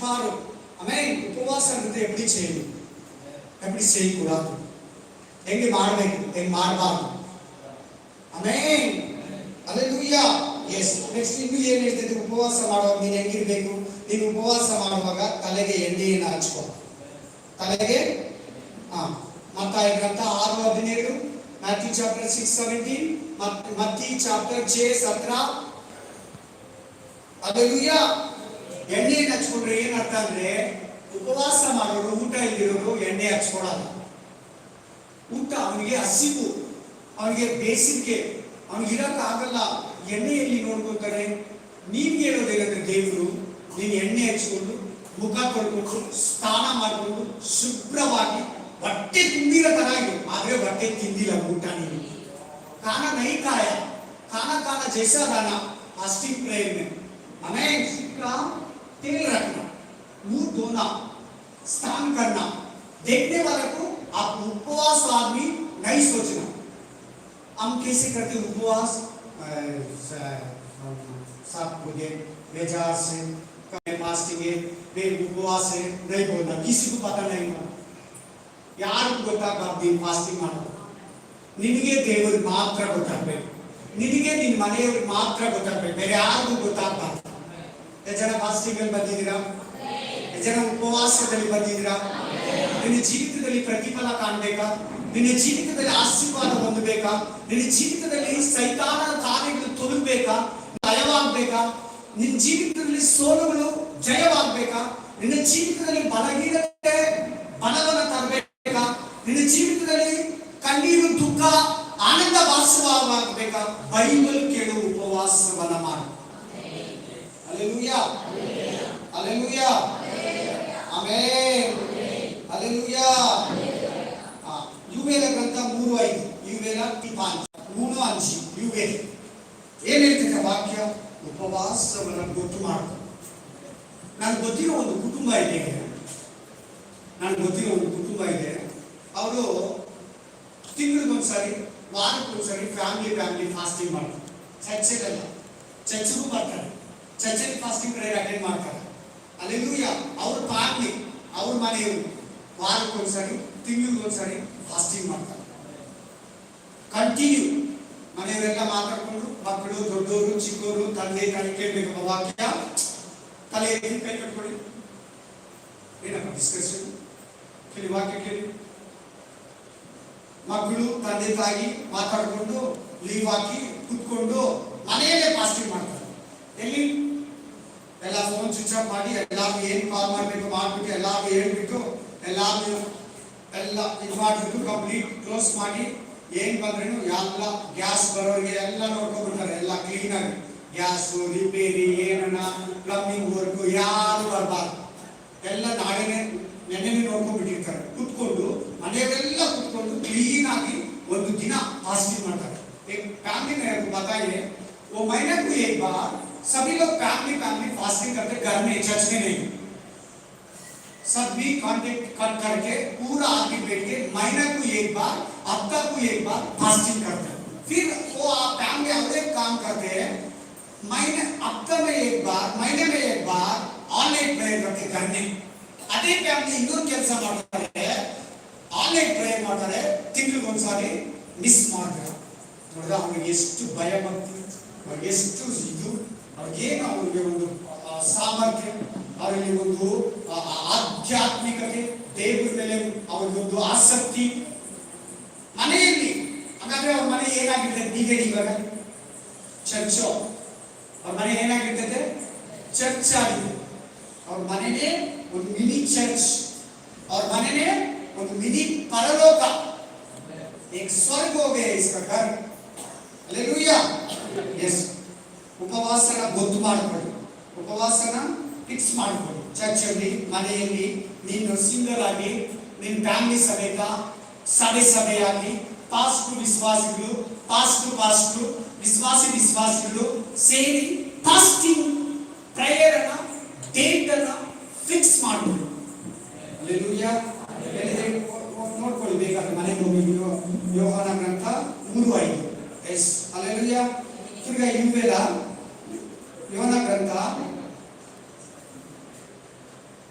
அஞ்சுமாறு அவன் உபவாசம் இருந்து எப்படி செய்யணும் எப்படி செய்யக்கூடாது ಹೆಂಗೆ ಮಾಡ್ಬೇಕು ಹೆಂಗೆ ಮಾಡಬಾರ್ದು ಆಮೇನ್ ಅಲ್ಲೆಲೂಯಾ ಎಸ್ ನೆಕ್ಸ್ಟ್ ಇನ್ನು ಏನ್ ಹೇಳ್ತೈತೆ ಉಪವಾಸ ಮಾಡುವಾಗ ನೀನು ಹೆಂಗಿರ್ಬೇಕು ನೀನು ಉಪವಾಸ ಮಾಡುವಾಗ ತಲೆಗೆ ಎಣ್ಣೆಯನ್ನು ಹಚ್ಕೋ ತಲೆಗೆ ಹಾ ಮತ್ತಾಯ ಗ್ರಂಥ ಆರು ಹದಿನೇಳು ಮ್ಯಾಥ್ಯೂ ಚಾಪ್ಟರ್ ಸಿಕ್ಸ್ ಸೆವೆಂಟೀನ್ ಮತ್ತಿ ಚಾಪ್ಟರ್ ಜೆ ಸತ್ರ ಅಲ್ಲೆಲೂಯಾ ಎಣ್ಣೆ ಹಚ್ಕೊಂಡ್ರೆ ಏನರ್ಥ ಅಂದ್ರೆ ಉಪವಾಸ ಮಾಡೋರು, ಊಟ ಇಲ್ಲಿರೋರು ಎಣ್ಣೆ ಹಚ್ಕೊಳಲ್ಲ. ಊಟ ಅವನಿಗೆ ಹಸಿವು, ಅವನಿಗೆ ಬೇಸಿಗೆ, ಅವನಿಗೆ ಇರೋಕ್ಕಾಗಲ್ಲ ಎಣ್ಣೆಯಲ್ಲಿ ನೋಡ್ಕೋತಾರೆ ನೀನ್ ಹೇಳೋದೇನಂದ್ರೆ ದೇವರು, ನೀನು ಎಣ್ಣೆ ಹಚ್ಕೊಂಡು ಮುಖ ಕೊಡ್ಕೊಂಡು ಸ್ನಾನ ಮಾಡಿಕೊಂಡು ಶುಭ್ರವಾಗಿ ಬಟ್ಟೆ ತುಂಬಿರೋ ತರ ಇದು ಆದ್ರೆ ಬಟ್ಟೆ ತಿಂದಿಲ್ಲ ಊಟ ನೀನು. ಕಾನ ನೈಕಾಯ, ಕಾನ ಕಾನ ಜೈಸಾದಾನ ಅಸ್ಟಿಂಗ್ ಪ್ರೇರಣೆ ಅನೇಕ प्रेयर में हमें इसका तेल रखना मुंह धोना स्नान करना देखने वाले को आप उपवास आदमी नहीं सोचना हम कैसे करते हैं उपवास अ, स- हम सब मुझे बेजार से फास्टिंग है वे उपवास है नहीं बोलना किसी को पता नहीं होगा ಯಾರಿಗೂ ಗೊತ್ತಾಗಬಾರ್ದು ನೀನು ಫಾಸ್ಟಿಂಗ್ ಮಾಡೋದು ನಿನಗೆ ದೇವರಿಗೆ ಮಾತ್ರ ಗೊತ್ತಾಗ್ಬೇಕು ನಿನಗೆ ನಿನ್ನ ಮನೆಯವ್ರಿಗೆ ಮಾತ್ರ ಗೊತ್ತಾಗ್ಬೇಕು ಬೇರೆ ಯಾರಿಗೂ ಗೊತ್ತಾಗಬಾರ್ದು ಎಷ್ಟು ಜನ ಫಾಸ್ಟಿಂಗ್ ಅಲ್ಲಿ ಬಂದಿದ್ದೀರಾ? ಎಷ್ಟು ಉಪವಾಸದಲ್ಲಿ ಬಂದಿದ್ದೀರಾ? ನಿನ್ನ ಜೀವಿತದಲ್ಲಿ ಪ್ರತಿಫಲ ಕಾಣಬೇಕಾ? ನಿನ್ನ ಜೀವಿತದಲ್ಲಿ ಆಶೀರ್ವಾದ ಹೊಂದಬೇಕಾ? ನಿನ್ನ ಜೀವಿತದಲ್ಲಿ ಸೈತಾನದ ಕಾರ್ಯಗಳು ತೊಲಗಬೇಕಾ? ಭಯವಾಗಬೇಕಾ? ನಿನ್ನ ಜೀವಿತದಲ್ಲಿ ಸೋಲುಗಳು ಜಯವಾಗಬೇಕಾ? ನಿನ್ನ ಜೀವಿತದಲ್ಲಿ ಬಲಗೀರ ಬಲವನ್ನು ತರಬೇಕಾ? ನಿನ್ನ ಜೀವಿತದಲ್ಲಿ ಕಣ್ಣೀರು ದುಃಖ ಆನಂದ ವಾಸವಾಗಬೇಕಾ ಬೈಬಲ್ ಕೇಳು ಉಪವಾಸವನ್ನ ಮಾಡು ಅಲ್ಲೆಲೂಯಾ ಅಲ್ಲೆಲೂಯಾ ಆಮೇನ್ ಅಲ್ಲೆಲೂಯಾ ಆ, ಯುವೇಲ ಗ್ರಂಥ ಮೂರು ಐದು ಯುವೇಲ ಪಾಂಚ್ ಮೂರು ಅಂಚಿ ಯುವೇಲ ಏನ್ ಹೇಳ್ತಿದೆ ವಾಕ್ಯ? ಉಪವಾಸವನ್ನು ಗೊತ್ತು ಮಾಡು ನನ್ಗೆ ಗೊತ್ತಿರೋ ಒಂದು ಕುಟುಂಬ ಇದೆ. ನನ್ಗೆ ಗೊತ್ತಿರೋ ಒಂದು ಕುಟುಂಬ ಇದೆ. ಅವರು ತಿಂಗಳಿಗೊಂದ್ಸರಿ ವಾರಕ್ಕೊಂದ್ಸರಿ ಫ್ಯಾಮಿಲಿ ಫ್ಯಾಮಿಲಿ ಫಾಸ್ಟಿಂಗ್ ಮಾಡ್ತಾರೆ. ಚರ್ಚೆಲ್ಲ ಚರ್ಚೆಗೂ ಮಾಡ್ತಾರೆ ಚರ್ಚೆಗೆ ಫಾಸ್ಟಿಂಗ್ ಪ್ರೇಯರ್ ಅಟೆಂಡ್ ಮಾಡ್ತಾರೆ. ಅಲ್ಲೆಲ್ಲೂಯ ಅವ್ರ ಫ್ಯಾಮಿಲಿ ಅವ್ರ ಮನೆಯವರು ವಾರಕ್ಕೊಂದ್ಸರಿ ತಿಂಗಳಿಗೊಂದ್ಸರಿ ಫಾಸ್ಟಿಂಗ್ ಮಾಡ್ತಾರೆ. ಕಂಟಿನ್ಯೂ ಮನೆಯವರೆಲ್ಲ ಮಾತಾಡ್ಕೊಂಡು ಮಕ್ಕಳು ದೊಡ್ಡವರು ಚಿಕ್ಕವರು ತಂದೆ ತಾಯಿ ಕೇಳ್ಬೇಕಪ್ಪ ವಾಕ್ಯ ತಲೆ ಎತ್ತಿ ಕೈ ಕಟ್ಕೊಳ್ಳಿ ಏನಪ್ಪ ಡಿಸ್ಕಷನ್ ಕೇಳಿ ವಾಕ್ಯ ಕೇಳಿ ಮಕ್ಕಳು ತಂದೆ ತಾಯಿ ಮಾತಾಡ್ಕೊಂಡು ಲೀವ್ ಹಾಕಿ ಕುತ್ಕೊಂಡು ಮನೆಯಲ್ಲೇ ಫಾಸ್ಟಿಂಗ್ ಮಾಡ್ತಾರೆ ಎಲ್ಲಿ ಎಲ್ಲ ಫೋನ್ ಸ್ವಿಚ್ ಆಫ್ ಮಾಡಿ ಎಲ್ಲಾರು ಏನ್ ಕಾಲ್ ಮಾಡ್ಬೇಕು ಮಾಡ್ಬಿಟ್ಟು ಎಲ್ಲಾರು ಹೇಳ್ಬಿಟ್ಟು ಎಲ್ಲಾರು ಎಲ್ಲ ಇದು ಮಾಡ್ಬಿಟ್ಟು ಕಂಪ್ಲೀಟ್ ಕ್ಲೋಸ್ ಮಾಡಿ ಏನ್ ಬಂದ್ರೇನು ಎಲ್ಲ ಗ್ಯಾಸ್ ಬರೋರಿಗೆ ಎಲ್ಲ ನೋಡ್ಕೊಂಡ್ಬಿಡ್ತಾರೆ ಎಲ್ಲ ಕ್ಲೀನ್ ಆಗಿ ಗ್ಯಾಸ್ ರಿಪೇರಿ ಏನನ್ನ ಪ್ಲಂಬಿಂಗ್ ವರ್ಕ್ ಯಾರು ಬರಬಾರ್ದು ಎಲ್ಲ ನಾಳೆನೆ ನೆನ್ನೆನೆ ನೋಡ್ಕೊಂಡ್ಬಿಟ್ಟಿರ್ತಾರೆ ಕುತ್ಕೊಂಡು ಮನೆಯವರೆಲ್ಲ ಕುತ್ಕೊಂಡು ಕ್ಲೀನ್ ಆಗಿ ಒಂದು ದಿನ ಫಾಸ್ಟಿಂಗ್ ಮಾಡ್ತಾರೆ एक फैमिली में आपको बताइए वो महीने को एक बार सभी लोग फैमिली फैमिली फास्टिंग करते घर में चर्च में नहीं सभी कांटेक्ट कट करके पूरा आदमी बैठ के महीने को एक बार हफ्ता को एक बार फास्टिंग करते हैं फिर वो आप फैमिली और एक काम करते हैं महीने हफ्ते में एक बार महीने में एक बार ऑनलाइन प्रेयर करते घर में ಅದೇ ಫ್ಯಾಮಿಲಿ ಇನ್ನೊಂದು ಕೆಲಸ ಮಾಡ್ತಾರೆ ಆನ್ಲೈನ್ ಪ್ರೇಯರ್ ಮಾಡ್ತಾರೆ ತಿಂಗಳಿಗೊಂದ್ಸಾರಿ ಮಿಸ್ ಮಾಡ್ತಾರೆ ನೋಡಿದ್ರೆ ಅವ್ನಿಗೆ ಎಷ್ಟು ಭಯ ಭಕ್ತಿ ಅವ್ರಿಗೆ ಎಷ್ಟು ಇದು ಅವ್ರಿಗೇನು ಅವ್ರಿಗೆ ಒಂದು ಆ, ಸಾಮರ್ಥ್ಯ ಅವರಲ್ಲಿ ಒಂದು ಆ, ಆ, ಆಧ್ಯಾತ್ಮಿಕತೆ ದೇವರ ಮೇಲೆ ಅವ್ರಿಗೊಂದು ಆಸಕ್ತಿ ಮನೆಯಲ್ಲಿ ಹಾಗಾದ್ರೆ ಅವ್ರ ಮನೆ ಏನಾಗಿರ್ತದೆ ನೀವ್ ಹೇಳಿ ಇವಾಗ ಚರ್ಚ್ ಅವ್ರ ಮನೆ ಏನಾಗಿರ್ತದೆ ಚರ್ಚ್ ಆಗಿದೆ ಅವ್ರ ಮನೆನೇ ಒಂದು ಮಿನಿ ಚರ್ಚ್ ಅವ್ರ ಮನೆನೇ ಒಂದು ಮಿನಿ ಪರಲೋಕ एक स्वर्ग हो गया इसका घर हालेलुया यस ಉಪವಾಸನ ಗೊತ್ತು ಮಾಡಿಕೊಳ್ಳಿ ಉಪವಾಸನ ಫಿಕ್ಸ್ ಮಾಡಿಕೊಳ್ಳಿ ಚರ್ಚಲ್ಲಿ ಮನೆಯಲ್ಲಿ ನೀನು ಸಿಂಗಲ್ ಆಗಿ ನಿನ್ನ ಫ್ಯಾಮಿಲಿ ಸಮೇತ ಸಭೆ ಸಭೆಯಾಗಿ ಪಾಸ್ಟು ವಿಶ್ವಾಸಿಗಳು ಪಾಸ್ಟು ಪಾಸ್ಟು ವಿಶ್ವಾಸಿ ವಿಶ್ವಾಸಿಗಳು ಸೇರಿ ಫಾಸ್ಟಿಂಗ್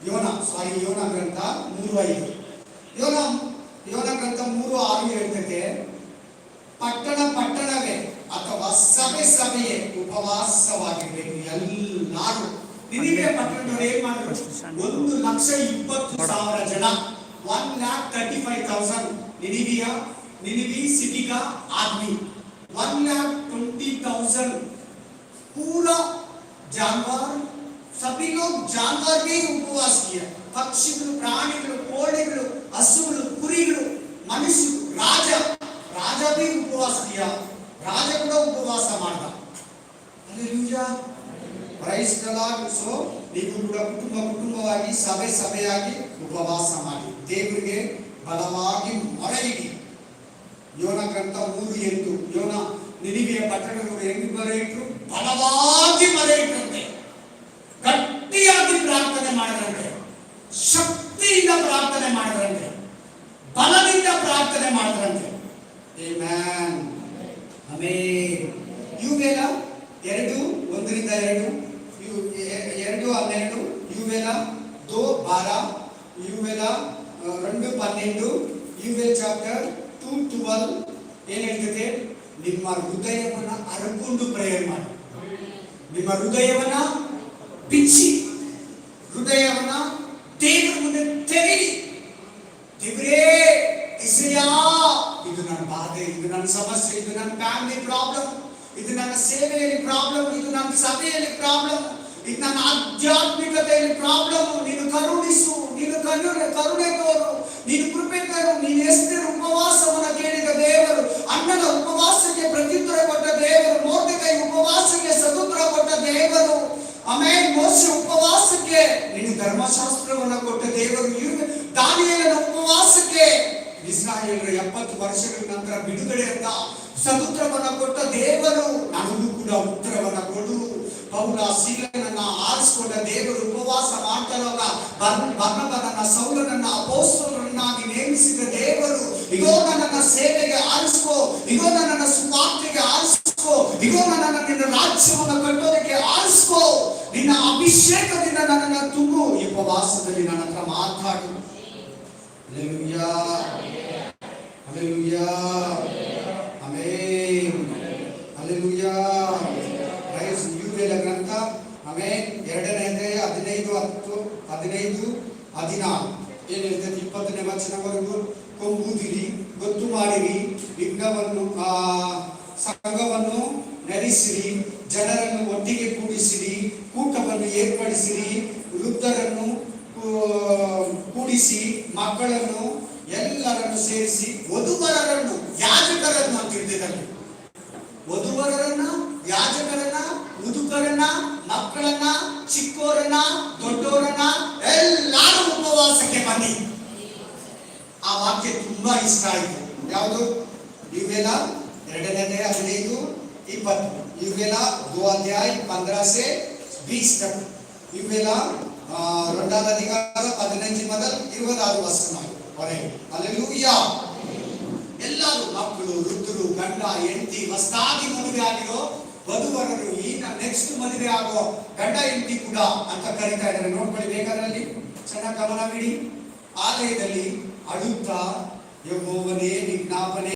ಯೋನ, ಸಾರಿ, ಯೋನ ಗ್ರಂಥ ಮೂರು ಐದು ಯೋನ ಯೋನ ಗ್ರಂಥ ಮೂರು ಆರು ಹೇಳ್ತದೆ ಪಟ್ಟಣ ಪಟ್ಟಣವೇ ಅಥವಾ ಸಭೆ ಸಭೆಯೇ ಉಪವಾಸವಾಗಿರ್ಬೇಕು ಎಲ್ಲಾರು. ನಿನಗೆ ಪಟ್ಟಣದವರು ಏನ್ ಮಾಡಿದ್ರು? ಒಂದು ಲಕ್ಷ ಇಪ್ಪತ್ತು ಸಾವಿರ ಜನ. One lakh thirty five thousand ನಿನಿವಿಯ Nineveh ಸಿಟಿಗ ಆದ್ಮಿ. ಒನ್ ಲ್ಯಾಕ್ ಟ್ವೆಂಟಿ ತೌಸಂಡ್ ಪೂರಾ ಜಾನುವಾರು सभी लोग जानवर भी उपवास किया ಪಕ್ಷಿಗಳು ಪ್ರಾಣಿಗಳು ಕೋಳಿಗಳು ಹಸುಗಳು ಕುರಿಗಳು ಮನುಷ್ಯರು ರಾಜ ರಾಜ ಬಿ ಉಪವಾಸ ಕಿಯ ರಾಜ ಕೂಡ ಉಪವಾಸ ಮಾಡ್ದ ಅಲ್ಲೆಲೂಯಾ ಪ್ರೈಸ್ ಸೊ ನೀವು ಕೂಡ ಕುಟುಂಬ ಕುಟುಂಬವಾಗಿ ಸಭೆ ಸಭೆಯಾಗಿ ಉಪವಾಸ ಮಾಡಿ ದೇವರಿಗೆ ಬಲವಾಗಿ ಮೊರೆಯಿಡಿ ಯೋನ ಗ್ರಂಥ ಮೂರು ಎಂಟು ಯೋನ ನಿನಿವೆಯ ಪಟ್ಟಣಗಳು ಹೆಂಗ್ ಮೊರೆ ಇಟ್ರು ಬಲವಾಗಿ ಮೊರೆ ಇಟ್ಟಂತೆ ಆಮೆನ್ ಆಮೆನ್ ಯುವೇಲ 2 1 ರಿಂದ 2 ಯು 2 12 ಯುವೇಲ 2 12 ಯುವೇಲ 2 12 ಯುವೇಲ್ ಚಾಪ್ಟರ್ 2 12 ಏನು ಹೇಳ್ತದೆ ನಿಮ್ಮ ಹೃದಯವನ್ನು ಅರಕೊಂಡು ಪ್ರೇಯರ್ ಮಾಡಿ ನಿಮ್ಮ ಹೃದಯವನ್ನು ಬಿಚ್ಚಿ ಇದು ನನ್ನ ಸೇವೆಯಲ್ಲಿ ಪ್ರಾಬ್ಲಮ್ ಇದು ನನ್ನ ಸಭೆಯಲ್ಲಿ ಪ್ರಾಬ್ಲಮ್ ಇದು ನನ್ನ ಆಧ್ಯಾತ್ಮಿಕತೆಯಲ್ಲಿ ಪ್ರಾಬ್ಲಮ್ ನೀನು ಕರುಣಿಸು, ನೀನು ಕರುಣೆ ಕರುಣೆ ತೋರು. ನೀನು ಕೃಪೆ ತರು. ನೀನು ಎಷ್ಟರ ಉಪವಾಸವನ್ನು ಕೇಳಿದ ದೇವರು ಅಣ್ಣನ ಉಪವಾಸಕ್ಕೆ ಪ್ರತ್ಯುತ್ತರ ಕೊಟ್ಟ ದೇವರು ಮೋರ್ದಕೈ ಉಪವಾಸಕ್ಕೆ ಸದುತ್ತರ ಕೊಟ್ಟ ದೇವರು. ಆಮೇಲೆ ಮೋಸ ಉಪವಾಸಕ್ಕೆ, ನೀನು ಧರ್ಮಶಾಸ್ತ್ರವನ್ನ ಕೊಟ್ಟ ದೇವರು. ದಾನಿಯಲ್ಲ ಉಪವಾಸಕ್ಕೆ. ಇಸ್ರಾಯೇಲರ ಎಪ್ಪತ್ತು ವರ್ಷಗಳ ನಂತರ ಬಿಡುಗಡೆ ಅಂತ ಸದುತ್ರವನ್ನ ಕೊಟ್ಟ ದೇವರು, ನನಗೂ ಕೂಡ ಉತ್ತರವನ್ನು ಕೊಡು. ಪೌಲ ಸೀಲನನ್ನ ಆರಿಸಿಕೊಂಡ ದೇವರು ಉಪವಾಸ ಮಾಡ್ತಾರವಾಗ ಬರ್ಣಬನನ್ನ ಸೌಲನನ್ನ, ಅಪೋಸ್ತಲರನ್ನಾಗಿ ನೇಮಿಸಿದ ದೇವರು, ಇಗೋ ನನ್ನನ್ನ ಸೇವೆಗೆ ಆರಿಸ್ಕೋ, ಇಗೋ ನನ್ನ ಸುವಾರ್ತೆಗೆ ಆರಿಸ್ಕೋ, ಇಗೋ ನನ್ನ ನಿನ್ನ ರಾಜ್ಯವನ್ನು ಕಟ್ಟೋದಕ್ಕೆ ಆರಿಸ್ಕೋ. ನಿನ್ನ ಅಭಿಷೇಕದಿಂದ ನನ್ನನ್ನ ತುಂಬು. ಈ ಉಪವಾಸದಲ್ಲಿ ನನ್ನ ಹತ್ರ ಮಾತಾಡು. Hallelujah. ಆಮೇನ್ ಎರಡನೇ ಅಧ್ಯಾಯ ಹದಿನೈದು ಹತ್ತು, ಹದಿನೈದು, ಹದಿನಾರು. ಏನಿರ್ತದೆ ಇಪ್ಪತ್ತನೇ ವಚನವರೆಗೂ ಕೊಂಬುದಿರಿ, ಗೊತ್ತು ಮಾಡಿರಿ, ಲಿಂಗವನ್ನು ಸಂಘವನ್ನು ನಡೆಸಿರಿ ಜನರನ್ನು ಒಟ್ಟಿಗೆ ಕೂಡಿಸಿರಿ, ಕೂಟವನ್ನು ಏರ್ಪಡಿಸಿರಿ, ವೃದ್ಧರನ್ನು ಕೂಡಿಸಿ, ಮಕ್ಕಳನ್ನು ಎಲ್ಲರನ್ನು ಸೇರಿಸಿ, ವಧುವರರನ್ನು ಯಾಜಕರನ್ನು ಅಂತ ವಧುವರರನ್ನ, ಯಾಜಕರನ್ನ ಮುದುಕರನ್ನ ಮಕ್ಕಳನ್ನ ಚಿಕ್ಕವರನ್ನ ದೊಡ್ಡವರನ್ನ ಎಲ್ಲಾರು ಉಪವಾಸಕ್ಕೆ ಬನ್ನಿ. ಆ ವಾಕ್ಯ ತುಂಬಾ ಇಷ್ಟ ಆಯಿತು. ಯಾವುದು? ಯುಗೇಲ ಎರಡನೇ ಹದಿನೈದು, ಇಪ್ಪತ್ತು. ಯುಗೇಲ ದೋ ಅಧ್ಯಾಯ ಪಂದ್ರ ಸೆ ಬೀಸ್ ತಕ್ ಯುಗೇಲ రెండవ అధికారం పదినైదు మొదలు ఇరవై ఆరు వస్తున్నాయి అల్లెలూయా ಎಲ್ಲರೂ ಮಕ್ಕಳು, ವೃದ್ಧರು, ಗಂಡ, ಹೆಂಡತಿ, ಹೊಸದಾಗಿ ಮದುವೆ ಆಗಿರೋ ವಧುವರರು ಈಗ ನೆಕ್ಸ್ಟ್ ಮದುವೆ ಆಗೋ ಗಂಡ, ಹೆಂಡತಿ ಕೂಡ ಅಂತ ಕರೀತಾ ಇದ್ದಾರೆ. ನೋಡ್ಕೊಳ್ಳಿ ಬೇಕಾದ್ರಲ್ಲಿ. ಚೆನ್ನಾಗಿ ಗಮನ ಬಿಡಿ. ಆಲಯದಲ್ಲಿ ಅಳುತ್ತಾ ಯಹೋವನೇ ವಿಜ್ಞಾಪನೆ